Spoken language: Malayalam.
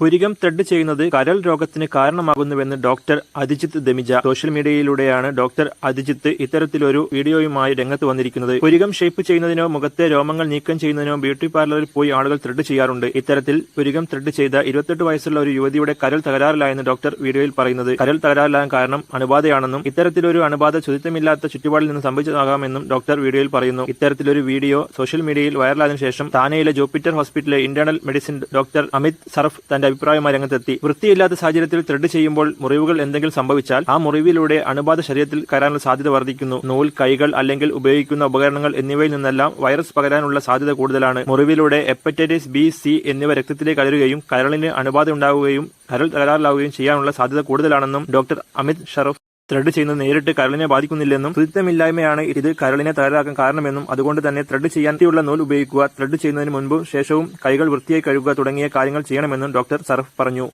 പുരികം ത്രെഡ് ചെയ്യുന്നത് കരൾ രോഗത്തിന് കാരണമാകുന്നുവെന്ന് ഡോക്ടർ അജിജിത്ത് ദമിജ. സോഷ്യൽ മീഡിയയിലൂടെയാണ് ഡോക്ടർ അജിജിത്ത് ഇത്തരത്തിലൊരു വീഡിയോയുമായി രംഗത്ത് വന്നിരിക്കുന്നത്. പുരികം ഷേപ്പ് ചെയ്യുന്നതിനോ മുഖത്തെ രോമങ്ങൾ നീക്കം ചെയ്യുന്നതിനോ ബ്യൂട്ടി പാർലറിൽ പോയി ആളുകൾ ത്രെഡ് ചെയ്യാറുണ്ട്. ഇത്തരത്തിൽ പുരികം ത്രെഡ് ചെയ്ത ഇരുപത്തെട്ട് വയസ്സുള്ള ഒരു യുവതിയുടെ കരൾ തകരാറിലായെന്ന് ഡോക്ടർ വീഡിയോയിൽ പറയുന്നത്. കരൾ തകരാറിലാകാൻ കാരണം അണുബാധയാണെന്നും ഇത്തരത്തിലൊരു അണുബാധ ശുചിത്വമില്ലാത്ത ചുറ്റുപാടിൽ നിന്ന് സംഭവിച്ചതാകാമെന്നും ഡോക്ടർ വീഡിയോയിൽ പറയുന്നു. ഇത്തരത്തിലൊരു വീഡിയോ സോഷ്യൽ മീഡിയയിൽ വൈറലായതിനു ശേഷം താനെയിലെ ജൂപ്പിറ്റർ ഹോസ്പിറ്റലിലെ internal medicine doctor Amit Sarf തന്റെ അഭിപ്രായവുമായി രംഗത്തെത്തി. വൃത്തിയില്ലാത്ത സാഹചര്യത്തിൽ ത്രെഡ് ചെയ്യുമ്പോൾ മുറിവുകൾ എന്തെങ്കിലും സംഭവിച്ചാൽ ആ മുറിവിലൂടെ അണുബാധ ശരീരത്തിൽ കയറാനുള്ള സാധ്യത വർദ്ധിക്കുന്നു. നൂൽ കൈകൾ അല്ലെങ്കിൽ ഉപയോഗിക്കുന്ന ഉപകരണങ്ങൾ എന്നിവയിൽ നിന്നെല്ലാം വൈറസ് പകരാനുള്ള സാധ്യത കൂടുതലാണ്. മുറിവിലൂടെ ഹെപ്പറ്റൈറ്റിസ് ബി സി എന്നിവ രക്തത്തിലേക്ക് കലരുകയും കരളിന് അണുബാധ ഉണ്ടാവുകയും കരൾ തകരാറിലാവുകയും ചെയ്യാനുള്ള സാധ്യത കൂടുതലാണെന്നും ഡോക്ടർ അമിത് ഷറഫ് ത്രെഡ് ചെയ്യുന്നത് നേരിട്ട് കരളിനെ ബാധിക്കുന്നില്ലെന്നും ശുചിത്വമില്ലായ്മയാണ് ഇത് കരളിനെ തയ്യാറാക്കാൻ കാരണമെന്നും അതുകൊണ്ട് തന്നെ ത്രെഡ് ചെയ്യാനുള്ള നൂൽ ഉപയോഗിക്കുക. ത്രെഡ് ചെയ്യുന്നതിന് മുൻപും ശേഷവും കൈകൾ വൃത്തിയായി കഴുകുക തുടങ്ങിയ കാര്യങ്ങൾ ചെയ്യണമെന്നും ഡോക്ടർ സർഫ് പറഞ്ഞു.